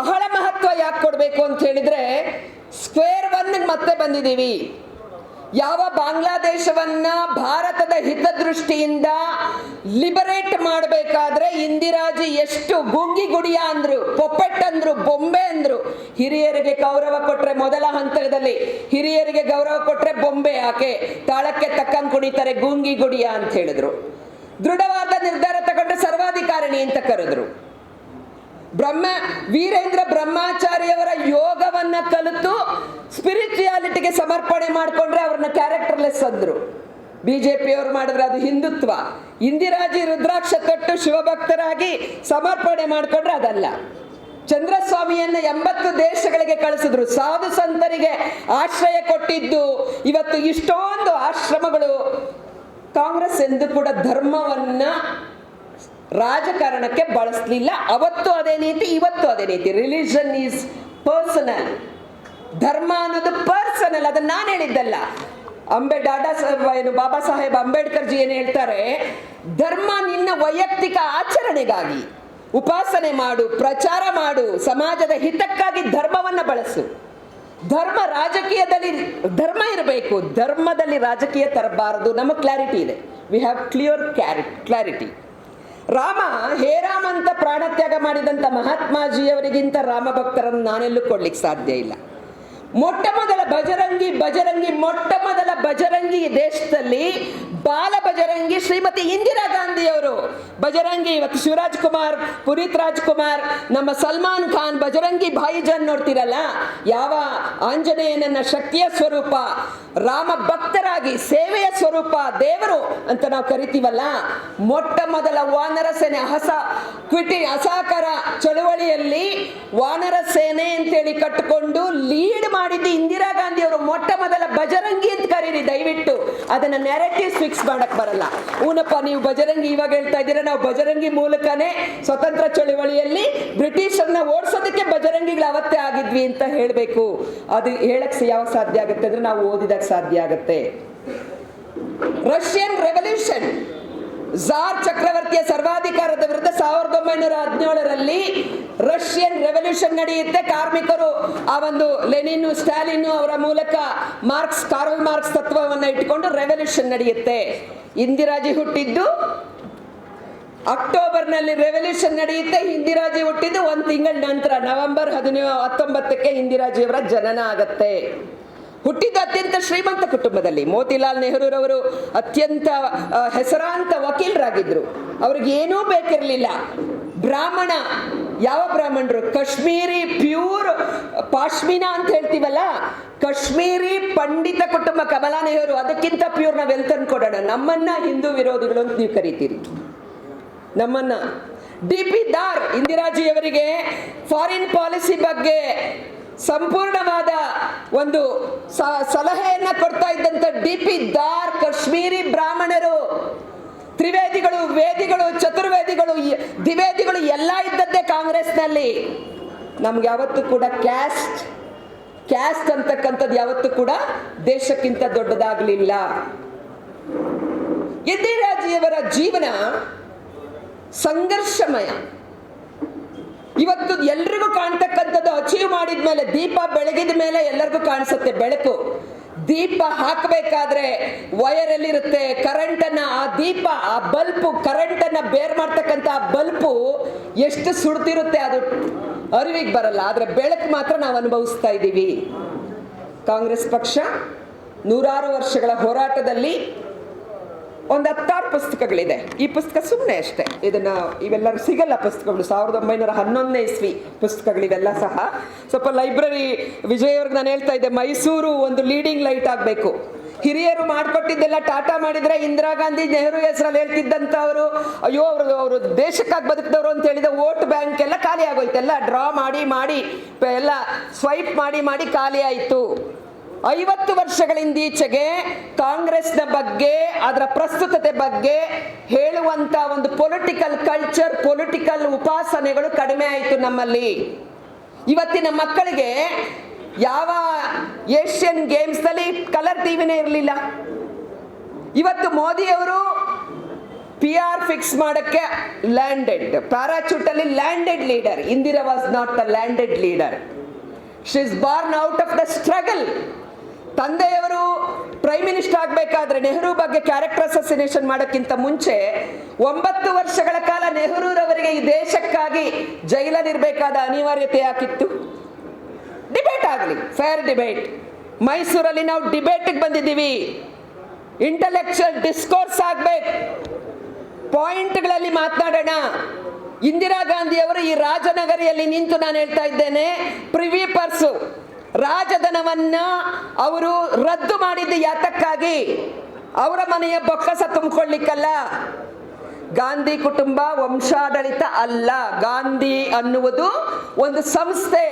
ಬಹಳ ಮಹತ್ವ ಯಾಕೆ ಕೊಡಬೇಕು ಅಂತ ಹೇಳಿದ್ರೆ ಸ್ಕ್ವೇರ್ ಒನ್ ಮತ್ತೆ ಬಂದಿದ್ದೀವಿ. ಯಾವ ಬಾಂಗ್ಲಾದೇಶವನ್ನ ಭಾರತದ ಹಿತದೃಷ್ಟಿಯಿಂದ ಲಿಬರೇಟ್ ಮಾಡಬೇಕಾದ್ರೆ ಇಂದಿರಾಜಿ ಎಷ್ಟು ಗುಂಗಿ ಗುಡಿಯ ಅಂದ್ರು, ಪೊಪ್ಪೆಟ್ ಅಂದ್ರು, ಬೊಂಬೆ ಅಂದ್ರು. ಹಿರಿಯರಿಗೆ ಗೌರವ ಕೊಟ್ರೆ ಮೊದಲ ಹಂತದಲ್ಲಿ, ಹಿರಿಯರಿಗೆ ಗೌರವ ಕೊಟ್ರೆ ಬೊಂಬೆ ಯಾಕೆ? ತಾಳಕ್ಕೆ ತಕ್ಕಂಗೆ ಕುಣಿತಾರೆ ಗುಂಗಿ ಗುಡಿಯ ಅಂತ ಹೇಳಿದ್ರು. ದೃಢವಾದ ನಿರ್ಧಾರ ತಗೊಂಡ್ರೆ ಸರ್ವಾಧಿಕಾರಿಣಿ ಅಂತ ಕರೆದ್ರು. ಬ್ರಹ್ಮ, ವೀರೇಂದ್ರ ಬ್ರಹ್ಮಾಚಾರ್ಯವರ ಯೋಗವನ್ನ ಕಲಿತು ಸ್ಪಿರಿಚುಯಾಲಿಟಿಗೆ ಸಮರ್ಪಣೆ ಮಾಡಿಕೊಂಡ್ರೆ ಅವ್ರನ್ನ ಕ್ಯಾರೆಕ್ಟರ್ಲೆಸ್ ಅಂದ್ರು. ಬಿಜೆಪಿಯವರು ಮಾಡಿದ್ರೆ ಅದು ಹಿಂದುತ್ವ. ಇಂದಿರಾಜಿ ರುದ್ರಾಕ್ಷ ತೊಟ್ಟು ಶಿವಭಕ್ತರಾಗಿ ಸಮರ್ಪಣೆ ಮಾಡಿಕೊಂಡ್ರೆ ಅದಲ್ಲ. ಚಂದ್ರಸ್ವಾಮಿಯನ್ನ ಎಂಬತ್ತು ದೇಶಗಳಿಗೆ ಕಳಿಸಿದ್ರು. ಸಾಧು ಸಂತರಿಗೆ ಆಶ್ರಯ ಕೊಟ್ಟಿದ್ದು. ಇವತ್ತು ಇಷ್ಟೊಂದು ಆಶ್ರಮಗಳು ಕಾಂಗ್ರೆಸ್ ಎಂದು ಕೂಡ ಧರ್ಮವನ್ನ ರಾಜಕಾರಣಕ್ಕೆ ಬಳಸಲಿಲ್ಲ. ಅವತ್ತು ಅದೇ ನೀತಿ, ಇವತ್ತು ಅದೇ ನೀತಿ. ರಿಲಿಜನ್ ಈಸ್ ಪರ್ಸನಲ್ ಧರ್ಮ ಅನ್ನೋದು ಪರ್ಸನಲ್ ಅದನ್ನ ನಾನು ಹೇಳಿದ್ದಲ್ಲ. ಅಂಬೆ ಡಾಟಾ ಏನು ಬಾಬಾ ಸಾಹೇಬ್ ಅಂಬೇಡ್ಕರ್ ಜಿ ಏನು ಹೇಳ್ತಾರೆ? ಧರ್ಮ ನಿನ್ನ ವೈಯಕ್ತಿಕ ಆಚರಣೆಗಾಗಿ. ಉಪಾಸನೆ ಮಾಡು, ಪ್ರಚಾರ ಮಾಡು, ಸಮಾಜದ ಹಿತಕ್ಕಾಗಿ ಧರ್ಮವನ್ನು ಬಳಸು. ಧರ್ಮ ರಾಜಕೀಯದಲ್ಲಿ, ಧರ್ಮ ಇರಬೇಕು. ಧರ್ಮದಲ್ಲಿ ರಾಜಕೀಯ ತರಬಾರದು. ನಮ್ಮ ಕ್ಲಾರಿಟಿ ಇದೆ. We have clear clarity clarity Rama Hey Ram ಅಂತ ಪ್ರಾಣತ್ಯಾಗ ಮಾಡಿದಂಥ ಮಹಾತ್ಮಾಜಿಯವರಿಗಿಂತ ರಾಮ ಭಕ್ತರನ್ನು ನಾನೆಲ್ಲೂ ಕೊಡ್ಲಿಕ್ಕೆ ಸಾಧ್ಯ ಇಲ್ಲ. ಮೊಟ್ಟ ಮೊದಲ ಬಜರಂಗಿ ಬಜರಂಗಿ ಮೊಟ್ಟ ಮೊದಲ ಬಜರಂಗಿ ದೇಶದಲ್ಲಿ ಬಾಲ ಬಜರಂಗಿ ಶ್ರೀಮತಿ ಇಂದಿರಾ ಗಾಂಧಿ ಅವರು ಬಜರಂಗಿ ಇವತ್ತು ಶಿವರಾಜ್ ಕುಮಾರ್, ಪುನೀತ್ ರಾಜ್ಕುಮಾರ್ ನಮ್ಮ ಸಲ್ಮಾನ್ ಖಾನ್ ಬಜರಂಗಿ ಭಾಯಿಜಾನ್ ನೋಡ್ತಿರಲ್ಲ? ಯಾವ ಆಂಜನೇಯನನ್ನ ಶಕ್ತಿಯ ಸ್ವರೂಪ, ರಾಮ ಭಕ್ತರಾಗಿ ಸೇವೆಯ ಸ್ವರೂಪ, ದೇವರು ಅಂತ ನಾವು ಕರಿತೀವಲ್ಲ? ಮೊಟ್ಟ ಮೊದಲ ವಾನರ ಸೇನೆ ಹಸ ಕ್ವಿಟಿ ಅಸಹಕಾರ ಚಳುವಳಿಯಲ್ಲಿ ವಾನರ ಸೇನೆ ಅಂತೇಳಿ ಕಟ್ಟಿಕೊಂಡು ಲೀಡ್ ಮಾಡಿದ್ದು ಇಂದಿರಾ ಗಾಂಧಿ ಅವರು ಮೊಟ್ಟ ಮೊದಲ ಬಜರಂಗಿ ಅಂತ ಕರೀರಿ ದಯವಿಟ್ಟು. ಅದನ್ನ ನೆರೆಟಿವ್ಸ್ ಫಿಕ್ಸ್ ಮಾಡಕ್ ಬರಲ್ಲ. ಊನಪ್ಪ, ನೀವು ಬಜರಂಗಿ ಇವಾಗ ಹೇಳ್ತಾ ಇದ್ದೀರಾ? ನಾವು ಬಜರಂಗಿ ಮೂಲಕನೇ ಸ್ವತಂತ್ರ ಚಳುವಳಿಯಲ್ಲಿ ಬ್ರಿಟಿಷರನ್ನ ಓಡಿಸೋದಕ್ಕೆ ಬಜರಂಗಿಗಳು ಅವತ್ತೇ ಆಗಿದ್ವಿ ಅಂತ ಹೇಳಬೇಕು. ಅದು ಹೇಳಕ್ಕೆ ಯಾವಾಗ ಸಾಧ್ಯ ಆಗುತ್ತೆ ಅಂದ್ರೆ ನಾವು ಓದಿದಾಗ ಸಾಧ್ಯ ಆಗುತ್ತೆ. Russian revolution. ಝಾರ್ ಚಕ್ರವರ್ತಿಯ ಸರ್ವಾಧಿಕಾರದ ವಿರುದ್ಧ ಸಾವಿರದ ಒಂಬೈನೂರ ಹದಿನೇಳರಲ್ಲಿ ರಷ್ಯನ್ ರೆವಲ್ಯೂಷನ್ ನಡೆಯುತ್ತೆ. ಕಾರ್ಮಿಕರು ಆ ಒಂದು ಲೆನಿನ್, ಸ್ಟಾಲಿನ್ ಅವರ ಮೂಲಕ ಮಾರ್ಕ್ಸ್, ಕಾರ್ಲ್ ಮಾರ್ಕ್ಸ್ ತತ್ವವನ್ನು ಇಟ್ಟುಕೊಂಡು ರೆವಲ್ಯೂಷನ್ ನಡೆಯುತ್ತೆ. ಇಂದಿರಾಜಿ ಹುಟ್ಟಿದ್ದು ಅಕ್ಟೋಬರ್ನಲ್ಲಿ ರೆವಲ್ಯೂಷನ್ ನಡೆಯುತ್ತೆ. ಇಂದಿರಾಜಿ ಹುಟ್ಟಿದ್ದು ಒಂದು ತಿಂಗಳ ನಂತರ, ನವೆಂಬರ್ ಹದಿನೇಳು ಹತ್ತೊಂಬತ್ತಕ್ಕೆ ಇಂದಿರಾಜಿಯವರ ಜನನ ಆಗತ್ತೆ. ಹುಟ್ಟಿದ ಅತ್ಯಂತ ಶ್ರೀಮಂತ ಕುಟುಂಬದಲ್ಲಿ ಮೋತಿಲಾಲ್ ನೆಹರೂರವರು ಅತ್ಯಂತ ಹೆಸರಾಂತ ವಕೀಲರಾಗಿದ್ದರು ಅವ್ರಿಗೆ ಏನೂ ಬೇಕಿರಲಿಲ್ಲ. ಬ್ರಾಹ್ಮಣ, ಯಾವ ಬ್ರಾಹ್ಮಣರು? ಕಾಶ್ಮೀರಿ ಪ್ಯೂರ್ ಪಾಶ್ಮಿನಾ ಅಂತ ಹೇಳ್ತೀವಲ್ಲ? ಕಾಶ್ಮೀರಿ ಪಂಡಿತ ಕುಟುಂಬ ಕಮಲಾ ನೆಹರು, ಅದಕ್ಕಿಂತ ಪ್ಯೂರ್ ನಾವೆಲ್ ಕೊಡೋಣ. ನಮ್ಮನ್ನ ಹಿಂದೂ ವಿರೋಧಿಗಳು ಅಂತ ನೀವು ಕರಿತೀರಿ. ನಮ್ಮನ್ನ. ಡಿ ಪಿ ದಾರ್ ಇಂದಿರಾಜಿಯವರಿಗೆ ಫಾರಿನ್ ಪಾಲಿಸಿ ಬಗ್ಗೆ ಸಂಪೂರ್ಣವಾದ ಒಂದು ಸಲಹೆಯನ್ನ ಕೊಡ್ತಾ ಇದ್ದಂತ ಡಿ ಪಿ ದಾರ್ ಕಾಶ್ಮೀರಿ ಬ್ರಾಹ್ಮಣರು, ತ್ರಿವೇದಿಗಳು, ವೇದಿಗಳು, ಚತುರ್ವೇದಿಗಳು ದ್ವಿವೇದಿಗಳು ಎಲ್ಲ ಇದ್ದದ್ದೇ ಕಾಂಗ್ರೆಸ್ನಲ್ಲಿ. ನಮ್ಗೆ ಯಾವತ್ತೂ ಕೂಡ ಕ್ಯಾಸ್ಟ್ ಕ್ಯಾಸ್ಟ್ ಅಂತಕ್ಕಂಥದ್ದು ಯಾವತ್ತೂ ಕೂಡ ದೇಶಕ್ಕಿಂತ ದೊಡ್ಡದಾಗಲಿಲ್ಲ. ಇಂದಿರಾಜಿಯವರ ಜೀವನ ಸಂಘರ್ಷಮಯ. ಇವತ್ತು ಎಲ್ರಿಗೂ ಕಾಣ್ತಕ್ಕಂಥದ್ದು ಅಚೀವ್ ಮಾಡಿದ ಮೇಲೆ, ದೀಪ ಬೆಳಗಿದ ಮೇಲೆ ಎಲ್ಲರಿಗೂ ಕಾಣಿಸುತ್ತೆ ಬೆಳಕು. ದೀಪ ಹಾಕಬೇಕಾದ್ರೆ ವಯರ್ ಎಲ್ಲಿರುತ್ತೆ ಕರೆಂಟ್ ಅನ್ನ ಆ ದೀಪ, ಆ ಬಲ್ಪು ಕರೆಂಟ್ ಅನ್ನ ಬೇರ್ ಮಾಡ್ತಕ್ಕಂಥ ಆ ಬಲ್ಪು ಎಷ್ಟು ಸುಡ್ತಿರುತ್ತೆ ಅದು ಅರಿವಿಗೆ ಬರಲ್ಲ. ಆದ್ರೆ ಬೆಳಕು ಮಾತ್ರ ನಾವು ಅನುಭವಿಸ್ತಾ ಇದ್ದೀವಿ. ಕಾಂಗ್ರೆಸ್ ಪಕ್ಷ ನೂರಾರು ವರ್ಷಗಳ ಹೋರಾಟದಲ್ಲಿ ಒಂದು ಹತ್ತಾರು ಪುಸ್ತಕಗಳಿದೆ. ಈ ಪುಸ್ತಕ ಸುಮ್ಮನೆ ಅಷ್ಟೇ. ಇದನ್ನ ಇವೆಲ್ಲರೂ ಸಿಗಲ್ಲ ಪುಸ್ತಕಗಳು. ಸಾವಿರದ ಒಂಬೈನೂರ ಹನ್ನೊಂದನೇ ಇಸ್ವಿ ಪುಸ್ತಕಗಳಿವೆಲ್ಲ ಸಹ. ಸ್ವಲ್ಪ ಲೈಬ್ರರಿ ವಿಜಯ್ ನಾನು ಹೇಳ್ತಾ ಇದ್ದೆ, ಮೈಸೂರು ಒಂದು ಲೀಡಿಂಗ್ ಲೈಟ್ ಆಗಬೇಕು. ಹಿರಿಯರು ಮಾಡಿಕೊಟ್ಟಿದ್ದೆಲ್ಲ ಟಾಟಾ ಮಾಡಿದ್ರೆ ಇಂದಿರಾ ಗಾಂಧಿ ನೆಹರು ಹೆಸರಲ್ಲಿ ಹೇಳ್ತಿದ್ದಂತ ಅವರು. ಅಯ್ಯೋ, ಅವರು ಅವರು ದೇಶಕ್ಕಾಗಿ ಬದುಕಿದವರು ಅಂತ ಹೇಳಿದ ವೋಟ್ ಬ್ಯಾಂಕ್ ಎಲ್ಲ ಖಾಲಿ ಆಗೋಯ್ತು. ಎಲ್ಲ ಡ್ರಾ ಮಾಡಿ ಮಾಡಿ ಎಲ್ಲ ಸ್ವೈಪ್ ಮಾಡಿ ಮಾಡಿ ಖಾಲಿ ಆಯಿತು. ಐವತ್ತು ವರ್ಷಗಳಿಂದೀಚೆಗೆ ಕಾಂಗ್ರೆಸ್ನ ಬಗ್ಗೆ, ಅದರ ಪ್ರಸ್ತುತತೆ ಬಗ್ಗೆ ಹೇಳುವಂತ ಒಂದು ಪೊಲಿಟಿಕಲ್ ಕಲ್ಚರ್ ಪೊಲಿಟಿಕಲ್ ಉಪಾಸನೆಗಳು ಕಡಿಮೆ ಆಯಿತು ನಮ್ಮಲ್ಲಿ. ಇವತ್ತಿನ ಮಕ್ಕಳಿಗೆ ಯಾವ ಏಷ್ಯನ್ ಗೇಮ್ಸ್ನಲ್ಲಿ ಕಲರ್ ಟಿವಿನೇ ಇರಲಿಲ್ಲ. ಇವತ್ತು ಮೋದಿಯವರು ಪಿ ಆರ್ ಫಿಕ್ಸ್ ಮಾಡಕ್ಕೆ landed ಪ್ಯಾರಾಚೂಟಲ್ಲಿ landed leader Indira was not the landed leader she is born out of the struggle ತಂದೆಯವರು ಪ್ರೈಮ್ ಮಿನಿಸ್ಟರ್ ಆಗಬೇಕಾದ್ರೆ ನೆಹರು ಬಗ್ಗೆ ಕ್ಯಾರೆಕ್ಟರ್ ಅಸೋಸಿನೇಷನ್ ಮಾಡೋಕ್ಕಿಂತ ಮುಂಚೆ ಒಂಬತ್ತು ವರ್ಷಗಳ ಕಾಲ ನೆಹರೂರವರಿಗೆ ಈ ದೇಶಕ್ಕಾಗಿ ಜೈಲಲ್ಲಿರಬೇಕಾದ ಅನಿವಾರ್ಯತೆ ಯಾಕಿತ್ತು? ಡಿಬೇಟ್ ಆಗಲಿ ಫೇರ್ ಡಿಬೇಟ್ ಮೈಸೂರಲ್ಲಿ ನಾವು ಡಿಬೇಟಿಗೆ ಬಂದಿದ್ದೀವಿ. ಇಂಟಲೆಕ್ಚುಯಲ್ ಡಿಸ್ಕೋರ್ಸ್ ಆಗಬೇಕು. ಪಾಯಿಂಟ್ಗಳಲ್ಲಿ ಮಾತನಾಡೋಣ. ಇಂದಿರಾ ಗಾಂಧಿ ಅವರು ಈ ರಾಜನಗರಿಯಲ್ಲಿ ನಿಂತು ನಾನು ಹೇಳ್ತಾ ಇದ್ದೇನೆ ಪ್ರಿವಿ ಪರ್ಸು ರಾಜಧನವನ್ನ ಅವರು ರದ್ದು ಮಾಡಿದ್ದು ಯಾತಕ್ಕಾಗಿ ಅವರ ಮನೆಯ ಬೊಕ್ಕಸ ತುಂಬಿಕೊಳ್ಳಿಕ್ಕಲ್ಲ? ಗಾಂಧಿ ಕುಟುಂಬ ವಂಶಾಡಳಿತ ಅಲ್ಲ. ಗಾಂಧಿ ಅನ್ನುವುದು ಒಂದು ಸಂಸ್ಥೆ.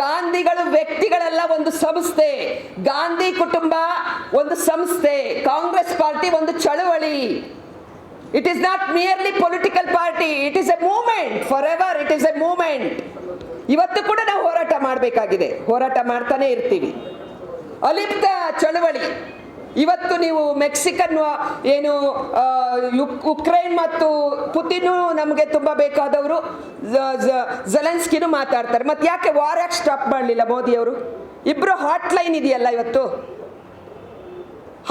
ಗಾಂಧಿಗಳು ವ್ಯಕ್ತಿಗಳೆಲ್ಲ, ಒಂದು ಸಂಸ್ಥೆ. ಗಾಂಧಿ ಕುಟುಂಬ ಒಂದು ಸಂಸ್ಥೆ. ಕಾಂಗ್ರೆಸ್ ಪಾರ್ಟಿ ಒಂದು ಚಳುವಳಿ. It is not merely political party it is a movement for ever it is a movement ಇವತ್ತು ಕೂಡ ನಾವು ಮಾಡಬೇಕಾಗಿದೆ. ಹೋರಾಟ ಮಾಡ್ತಾನೆ ಇರ್ತೀವಿ. ಅಲಿಪ್ತ ಚಳವಳಿ. ಇವತ್ತು ನೀವು ಮೆಕ್ಸಿಕನ್, ಏನು ಉಕ್ರೈನ್ ಮತ್ತು ಪುತಿನು ನಮಗೆ ತುಂಬ ಬೇಕಾದವರು ಜಲೆನ್ಸ್ಕಿನೂ ಮಾತಾಡ್ತಾರೆ. ಮತ್ತೆ ಯಾಕೆ ವಾರ್ ಯಾಕೆ ಸ್ಟಾಪ್ ಮಾಡಲಿಲ್ಲ ಮೋದಿ ಅವರು? ಇಬ್ರು ಹಾಟ್ ಲೈನ್ ಇದೆಯಲ್ಲ ಇವತ್ತು?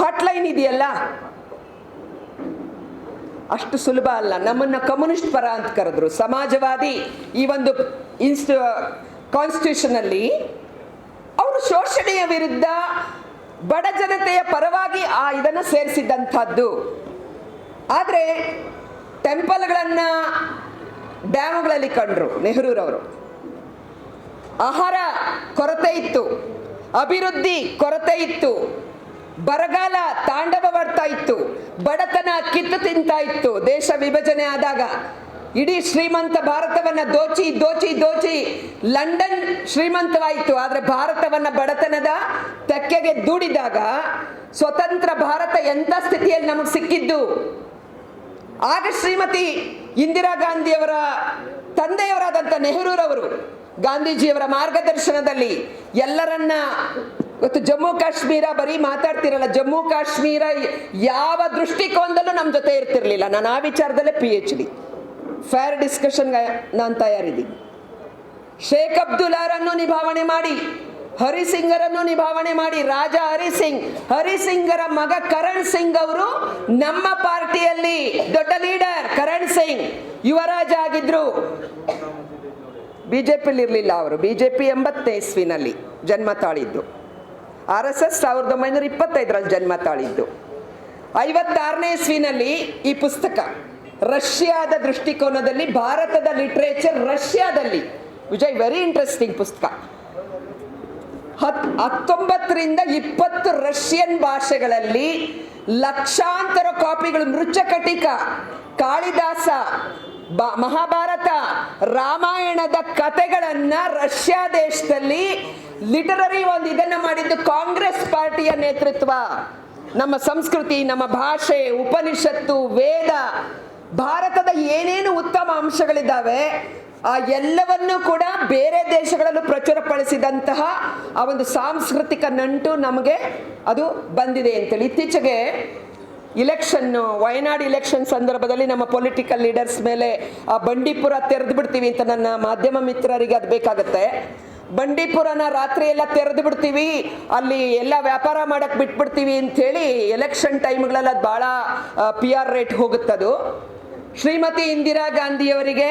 ಹಾಟ್ ಲೈನ್ ಇದೆಯಲ್ಲ? ಅಷ್ಟು ಸುಲಭ ಅಲ್ಲ. ನಮ್ಮನ್ನ ಕಮ್ಯುನಿಸ್ಟ್ ಪರ ಅಂತ ಕರೆದ್ರು. ಸಮಾಜವಾದಿ ಈ ಒಂದು ಇನ್ಸ್ಟ ಕಾನ್ಸ್ಟಿಟ್ಯೂಷನ್ ಅಲ್ಲಿ ಅವರು ಶೋಷಣೆಯ ವಿರುದ್ಧ ಬಡ ಜನತೆಯ ಪರವಾಗಿ ಆ ಇದನ್ನು ಸೇರಿಸಿದ್ದಂಥದ್ದು ಆದರೆ ಟೆಂಪಲ್ಗಳನ್ನ ಡ್ಯಾಮ್ಗಳಲ್ಲಿ ಕಂಡ್ರು ನೆಹರೂರವರು. ಆಹಾರ ಕೊರತೆ ಇತ್ತು, ಅಭಿವೃದ್ಧಿ ಕೊರತೆ ಇತ್ತು, ಬರಗಾಲ ತಾಂಡವವಾಡ್ತಾ ಇತ್ತು, ಬಡತನ ಕಿತ್ತು ತಿಂತಾ ಇತ್ತು, ದೇಶ ವಿಭಜನೆ ಆದಾಗ. ಇಡೀ ಶ್ರೀಮಂತ ಭಾರತವನ್ನ ದೋಚಿ ದೋಚಿ ದೋಚಿ ಲಂಡನ್ ಶ್ರೀಮಂತವಾಯಿತು. ಆದರೆ ಭಾರತವನ್ನ ಬಡತನದ ತೆಕ್ಕೆಗೆ ದೂಡಿದಾಗ ಸ್ವತಂತ್ರ ಭಾರತ ಎಂಥ ಸ್ಥಿತಿಯಲ್ಲಿ ನಮಗೆ ಸಿಕ್ಕಿದ್ದು? ಆಗ ಶ್ರೀಮತಿ ಇಂದಿರಾ ಗಾಂಧಿಯವರ ತಂದೆಯವರಾದಂಥ ನೆಹರೂರವರು ಗಾಂಧೀಜಿಯವರ ಮಾರ್ಗದರ್ಶನದಲ್ಲಿ ಎಲ್ಲರನ್ನ ಇವತ್ತು ಜಮ್ಮು ಕಾಶ್ಮೀರ ಬರೀ ಮಾತಾಡ್ತಿರಲ್ಲ, ಜಮ್ಮು ಕಾಶ್ಮೀರ ಯಾವ ದೃಷ್ಟಿಕೋನದಲ್ಲೂ ನಮ್ಮ ಜೊತೆ ಇರ್ತಿರ್ಲಿಲ್ಲ. ನಾನು ಆ ವಿಚಾರದಲ್ಲೇ ಪಿ ಎಚ್ ಡಿ ಫೇರ್ ಡಿಸ್ಕಷನ್ಗೆ ನಾನು ತಯಾರಿದ್ದೀನಿ. ಶೇಖ್ ಅಬ್ದುಲ್ಲಾರನ್ನು ನಿಭಾವಣೆ ಮಾಡಿ ಹರಿಸಿಂಗರನ್ನು ನಿಭಾವಣೆ ಮಾಡಿ, ರಾಜ ಹರಿಸಿಂಗ್ ಹರಿಸಿಂಗರ ಮಗ ಕರಣ್ ಸಿಂಗ್ ಅವರು ನಮ್ಮ ಪಾರ್ಟಿಯಲ್ಲಿ ದೊಡ್ಡ ಲೀಡರ್ ಕರಣ್ ಸಿಂಗ್ ಯುವರಾಜ ಆಗಿದ್ರು. ಬಿಜೆಪಿಲಿ ಇರಲಿಲ್ಲ ಅವರು, ಬಿಜೆಪಿ ಎಂಬತ್ತನೇ ಇಸ್ವಿನಲ್ಲಿ ಜನ್ಮ ತಾಳಿದ್ದು. ಆರ್ ಎಸ್ ಎಸ್ ಸಾವಿರದ ಒಂಬೈನೂರ ಇಪ್ಪತ್ತೈದರಲ್ಲಿ ಜನ್ಮ ತಾಳಿದ್ದು. ಐವತ್ತಾರನೇ ಇಸ್ವಿನಲ್ಲಿ ಈ ಪುಸ್ತಕ. ರಷ್ಯಾದ ದೃಷ್ಟಿಕೋನದಲ್ಲಿ ಭಾರತದ ಲಿಟ್ರೇಚರ್ ರಷ್ಯಾದಲ್ಲಿ. ವಿಜಯ್ ವೆರಿ ಇಂಟ್ರೆಸ್ಟಿಂಗ್ ಪುಸ್ತಕ. ಹತ್, ಹತ್ತೊಂಬತ್ತರಿಂದ ಇಪ್ಪತ್ತು ರಷ್ಯನ್ ಭಾಷೆಗಳಲ್ಲಿ ಲಕ್ಷಾಂತರ ಕಾಪಿಗಳು ಮೃಚ್ಚಕಟಿಕ ಕಾಳಿದಾಸ ಮಹಾಭಾರತ, ರಾಮಾಯಣದ ಕತೆಗಳನ್ನ ರಷ್ಯಾ ದೇಶದಲ್ಲಿ ಲಿಟರರಿ ಒಂದು ಇದನ್ನ ಮಾಡಿದ್ದು ಕಾಂಗ್ರೆಸ್ ಪಾರ್ಟಿಯ ನೇತೃತ್ವ. ನಮ್ಮ ಸಂಸ್ಕೃತಿ, ನಮ್ಮ ಭಾಷೆ, ಉಪನಿಷತ್ತು, ವೇದ ಭಾರತದ ಏನೇನು ಉತ್ತಮ ಅಂಶಗಳಿದ್ದಾವೆ, ಆ ಎಲ್ಲವನ್ನೂ ಕೂಡ ಬೇರೆ ದೇಶಗಳಲ್ಲೂ ಪ್ರಚುರಪಡಿಸಿದಂತಹ ಆ ಒಂದು ಸಾಂಸ್ಕೃತಿಕ ನಂಟು ನಮಗೆ ಅದು ಬಂದಿದೆ ಅಂತೇಳಿ. ಇತ್ತೀಚೆಗೆ ಇಲೆಕ್ಷನ್ನು, ವಯನಾಡ್ ಇಲೆಕ್ಷನ್ ಸಂದರ್ಭದಲ್ಲಿ ನಮ್ಮ ಪೊಲಿಟಿಕಲ್ ಲೀಡರ್ಸ್ ಮೇಲೆ, ಆ ಬಂಡೀಪುರ ತೆರೆದು ಬಿಡ್ತೀವಿ ಅಂತ ನನ್ನ ಮಾಧ್ಯಮ ಮಿತ್ರರಿಗೆ ಅದು ಬೇಕಾಗುತ್ತೆ. ಬಂಡೀಪುರನ ರಾತ್ರಿ ಎಲ್ಲ ತೆರೆದು ಬಿಡ್ತೀವಿ, ಅಲ್ಲಿ ಎಲ್ಲ ವ್ಯಾಪಾರ ಮಾಡಕ್ಕೆ ಬಿಟ್ಬಿಡ್ತೀವಿ ಅಂಥೇಳಿ ಎಲೆಕ್ಷನ್ ಟೈಮ್ಗಳಲ್ಲಿ ಅದು ಭಾಳ ಪಿ ಆರ್ ರೇಟ್ ಹೋಗುತ್ತದು. ಶ್ರೀಮತಿ ಇಂದಿರಾ ಗಾಂಧಿಯವರಿಗೆ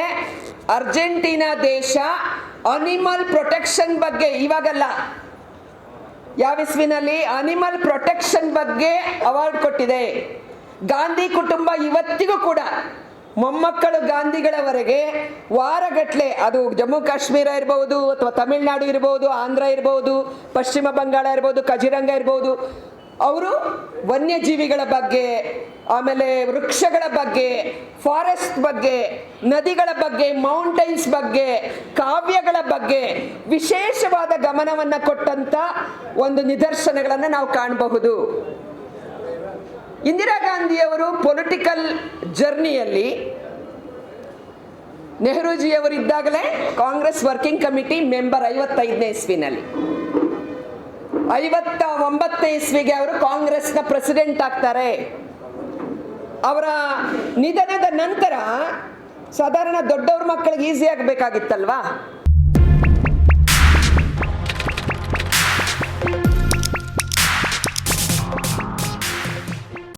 ಅರ್ಜೆಂಟೀನಾ ದೇಶ ಅನಿಮಲ್ ಪ್ರೊಟೆಕ್ಷನ್ ಬಗ್ಗೆ ಇವಾಗಲ್ಲ. ಯಾವ ಇಸ್ವಿನಲ್ಲಿ ಅನಿಮಲ್ ಪ್ರೊಟೆಕ್ಷನ್ ಬಗ್ಗೆ ಅವಾರ್ಡ್ ಕೊಟ್ಟಿದೆ. ಗಾಂಧಿ ಕುಟುಂಬ ಇವತ್ತಿಗೂ ಕೂಡ ಮೊಮ್ಮಕ್ಕಳು ಗಾಂಧಿಗಳವರೆಗೆ ವಾರಗಟ್ಲೆ ಅದು ಜಮ್ಮು ಕಾಶ್ಮೀರ ಇರಬಹುದು ಅಥವಾ ತಮಿಳುನಾಡು ಇರಬಹುದು ಆಂಧ್ರ ಇರಬಹುದು ಪಶ್ಚಿಮ ಬಂಗಾಳ ಇರಬಹುದು ಕಜಿರಂಗ ಇರಬಹುದು ಅವರು ವನ್ಯಜೀವಿಗಳ ಬಗ್ಗೆ, ಆಮೇಲೆ ವೃಕ್ಷಗಳ ಬಗ್ಗೆ ಫಾರೆಸ್ಟ್ ಬಗ್ಗೆ, ನದಿಗಳ ಬಗ್ಗೆ ಮೌಂಟೈನ್ಸ್ ಬಗ್ಗೆ, ಕಾವ್ಯಗಳ ಬಗ್ಗೆ ವಿಶೇಷವಾದ ಗಮನವನ್ನು ಕೊಟ್ಟಂತ ಒಂದು ನಿದರ್ಶನಗಳನ್ನು ನಾವು ಕಾಣಬಹುದು. ಇಂದಿರಾ ಗಾಂಧಿಯವರು ಪೊಲಿಟಿಕಲ್ ಜರ್ನಿಯಲ್ಲಿ ನೆಹರೂಜಿಯವರು ಇದ್ದಾಗಲೇ ಕಾಂಗ್ರೆಸ್ ವರ್ಕಿಂಗ್ ಕಮಿಟಿ ಮೆಂಬರ್ ಐವತ್ತೈದನೇ ಇಸ್ವಿನಲ್ಲಿ. ಐವತ್ತ ಒಂಬತ್ತನೇ ಇಸ್ವಿಗೆ ಅವರು ಕಾಂಗ್ರೆಸ್ನ ಪ್ರೆಸಿಡೆಂಟ್ ಆಗ್ತಾರೆ. ಅವರ ನಿಧನದ ನಂತರ ಸಾಧಾರಣ ದೊಡ್ಡವ್ರ ಮಕ್ಕಳಿಗೆ ಈಸಿ ಆಗಬೇಕಾಗಿತ್ತಲ್ವಾ?